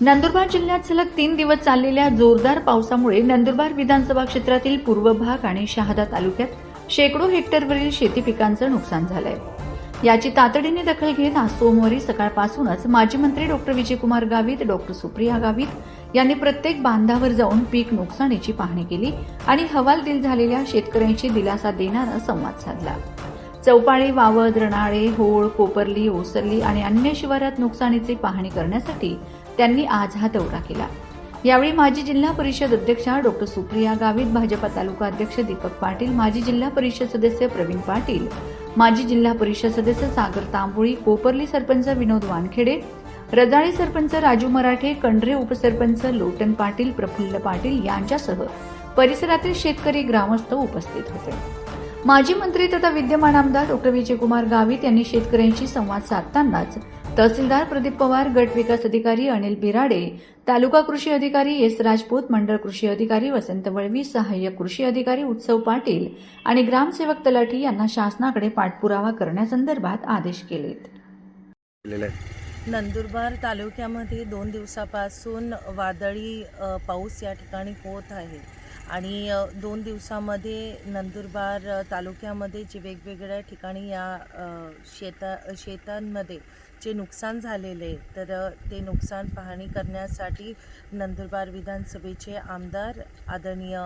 नंदुरबार जिल्ह्यात सलग तीन दिवस चाललेल्या जोरदार पावसामुळे नंदुरबार विधानसभा क्षेत्रातील पूर्व भाग आणि शहादा तालुक्यात शेकडो हेक्टरवरील शेती पिकांचं नुकसान झालंय. याची तातडीने दखल घेत आज सोमवारी सकाळपासूनच माजी मंत्री डॉक्टर विजयकुमार गावित डॉक्टर सुप्रिया गावित यांनी प्रत्येक बांधावर जाऊन पीक नुकसानीची पाहणी केली आणि हवालदिल झालेल्या शेतकऱ्यांची दिलासा देणारा संवाद साधला. चौपाळी वावद रणाळे होळ कोपरली ओसरली आणि अन्य शिवारात नुकसानीची पाहणी करण्यासाठी त्यांनी आज हा दौरा केला. यावेळी माजी जिल्हा परिषद अध्यक्षा डॉक्टर सुप्रिया गावित भाजपा तालुका अध्यक्ष दीपक पाटील माजी जिल्हा परिषद सदस्य प्रवीण पाटील माजी जिल्हा परिषद सदस्य सागर तांबोळी कोपरली सरपंच विनोद वानखेडे रजाळे सरपंच राजू मराठे कंढरे उपसरपंच लोटन पाटील प्रफुल्ल पाटील यांच्यासह परिसरातील शेतकरी ग्रामस्थ उपस्थित होते. माजी मंत्री तथा विद्यमान आमदार डॉक्टर विजयकुमार गावित यांनी शेतकऱ्यांशी संवाद साधतानाच तहसीलदार प्रदीप पवार गट विकास अधिकारी अनिल बिराडे तालुका कृषी अधिकारी एस राजपूत मंडळ कृषी अधिकारी वसंत वळवी सहाय्यक कृषी अधिकारी उत्सव पाटील आणि ग्रामसेवक तलाठी यांना शासनाकडे पाठपुरावा करण्यासंदर्भात आदेश केलेत. नंदुरबार तालुक्यामध्ये दोन दिवसापासून वादळी पाऊस या ठिकाणी होत आहे आणि दोन दिवसामध्ये नंदुरबार तालुक्यामध्ये जे वेगवेगळ्या ठिकाणी या शेता शेतांमध्ये जे नुकसान झालेले तर ते नुकसान पाहणी करण्यासाठी नंदुरबार विधानसभेचे आमदार आदरणीय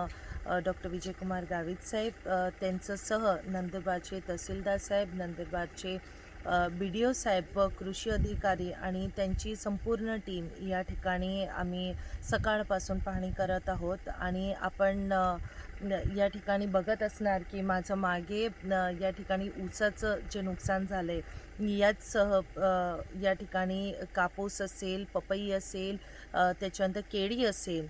डॉक्टर विजयकुमार गावित साहेब त्यांचं सह नंदुरबारचे तहसीलदार साहेब नंदुरबारचे बी डी ओ साहेब व कृषी अधिकारी आणि त्यांची संपूर्ण टीम या ठिकाणी आम्ही सकाळपासून पाहणी करत आहोत. आणि आपण या ठिकाणी बघत असणार की माझं मागे या ठिकाणी ऊसाचं जे नुकसान झालं आहे याचसह या ठिकाणी कापूस असेल पपई असेल त्याच्यानंतर केळी असेल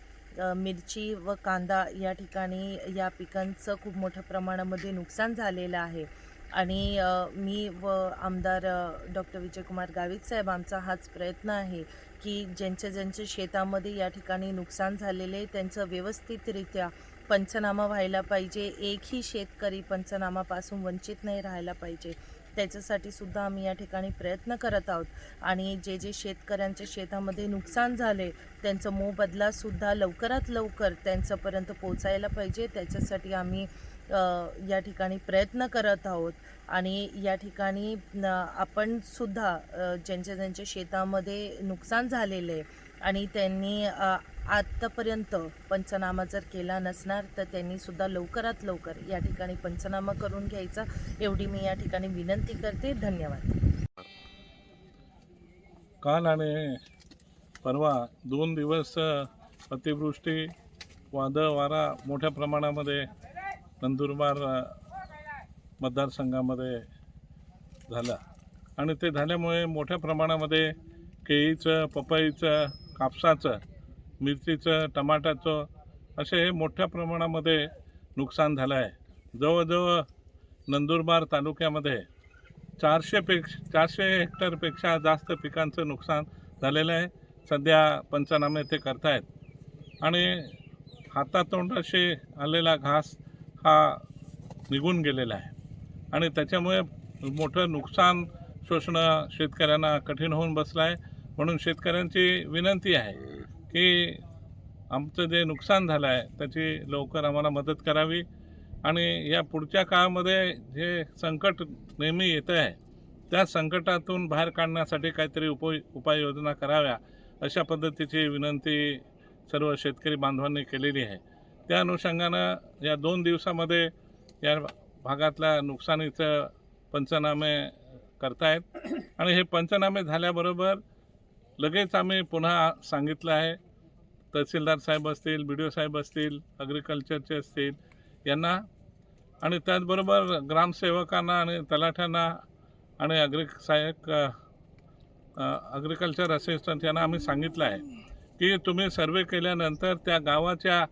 मिरची व कांदा या ठिकाणी या पिकांचं खूप मोठ्या प्रमाणामध्ये नुकसान झालेलं आहे. आणि मी व आमदार डॉक्टर विजयकुमार गावित साहेब आमचा हाच प्रयत्न आहे की ज्यांच्या ज्यांच्या शेतामध्ये या ठिकाणी नुकसान झालेले त्यांचं व्यवस्थितरित्या पंचनामा व्हायला पाहिजे. एकही शेतकरी पंचनामापासून वंचित नाही राहायला पाहिजे. त्याच्यासाठी सुद्धा आम्ही या ठिकाणी प्रयत्न करत आहोत. आणि जे जे शेतकऱ्यांच्या शेतामध्ये नुकसान झाले त्यांचं मोबदलासुद्धा लवकरात लवकर त्यांच्यापर्यंत पोचायला पाहिजे. त्याच्यासाठी आम्ही या ठिकाणी प्रयत्न करत आहोत. आणि या ठिकाणी आपण सुद्धा ज्यांच्या ज्यांच्या शेतामध्ये नुकसान झालेलं आहे आणि त्यांनी आत्तापर्यंत पंचनामा जर केला नसणार तर त्यांनीसुद्धा लवकरात लवकर या ठिकाणी पंचनामा करून घ्यायचा. एवढी मी या ठिकाणी विनंती करते. धन्यवाद. काल आणि परवा दोन दिवस अतिवृष्टी वादळ वारा मोठ्या प्रमाणामध्ये नंदुरबार मतदारसंघामध्ये झाला. आणि ते झाल्यामुळे मोठ्या प्रमाणामध्ये केळीचं पपईचं कापसाचं मिरचीचं टमाटाचं असे मोठ्या प्रमाणामध्ये नुकसान झालं आहे. जवळजवळ नंदुरबार तालुक्यामध्ये चारशेपेक्षा चारशे हेक्टरपेक्षा जास्त पिकांचं नुकसान झालेलं आहे. सध्या पंचनामे ते करतायत. आणि हातातोंडाशी आलेला घास हा निघून गेलेला आहे. आणि त्याच्यामुळे मोठं नुकसान शोषणं शेतकऱ्यांना कठीण होऊन बसलं आहे. म्हणून शेतकऱ्यांची विनंती आहे की आमचं जे नुकसान झालं आहे त्याची लवकर आम्हाला मदत करावी. आणि या पुढच्या काळामध्ये जे संकट नेहमी येतं आहे त्या संकटातून बाहेर काढण्यासाठी काहीतरी उपाय उपाययोजना कराव्या अशा पद्धतीची विनंती सर्व शेतकरी बांधवांनी केलेली आहे. त्या अनुषंगानं या दोन दिवसामध्ये या भागातल्या नुकसानीचं पंचनामे करतायत. आणि हे पंचनामे झाल्याबरोबर लगेच आम्ही पुन्हा सांगितलं आहे तहसीलदार साहेब असतील बी डी ओ साहेब असतील ॲग्रिकल्चरचे असतील यांना आणि त्याचबरोबर ग्रामसेवकांना आणि तलाठ्यांना आणि अग्रि सहाय्यक ॲग्रिकल्चर असिस्टंट यांना आम्ही सांगितलं आहे की तुम्ही सर्वे केल्यानंतर त्या गावाच्या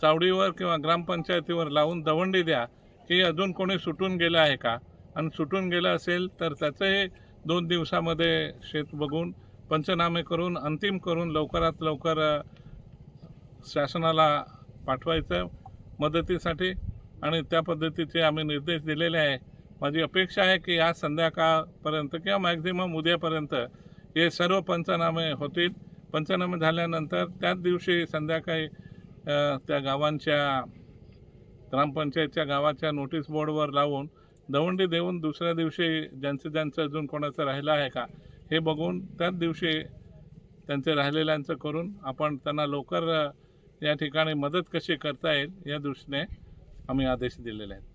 चावडीवर किंवा ग्रामपंचायतीवर लावून दवंडी द्या की अजून कोणी सुटून गेलं आहे का? आणि सुटून गेलं असेल तर त्याचंही दोन दिवसामध्ये शेत बघून पंचनामे करून अंतिम करून लवकरात लवकर शासनाला पाठवायचं मदतीसाठी आणि त्या पद्धतीचे आम्ही निर्देश दिलेले आहे. माझी अपेक्षा आहे की आज संध्याकाळपर्यंत किंवा मॅक्झिमम उद्यापर्यंत हे सर्व पंचनामे होतील. पंचनामे झाल्यानंतर त्याच दिवशी संध्याकाळी त्या गावांच्या ग्रामपंचायतच्या गावाच्या नोटीस बोर्डवर लावून दवंडी देऊन दुसऱ्या दिवशी ज्यांचं ज्यांचं अजून कोणाचं राहिलं आहे का हे बघून त्याच दिवशी त्यांचे राहिलेल्यांचं करून आपण त्यांना लवकर या ठिकाणी मदत कशी करता येईल या दृष्टीने आम्ही आदेश दिलेले आहेत.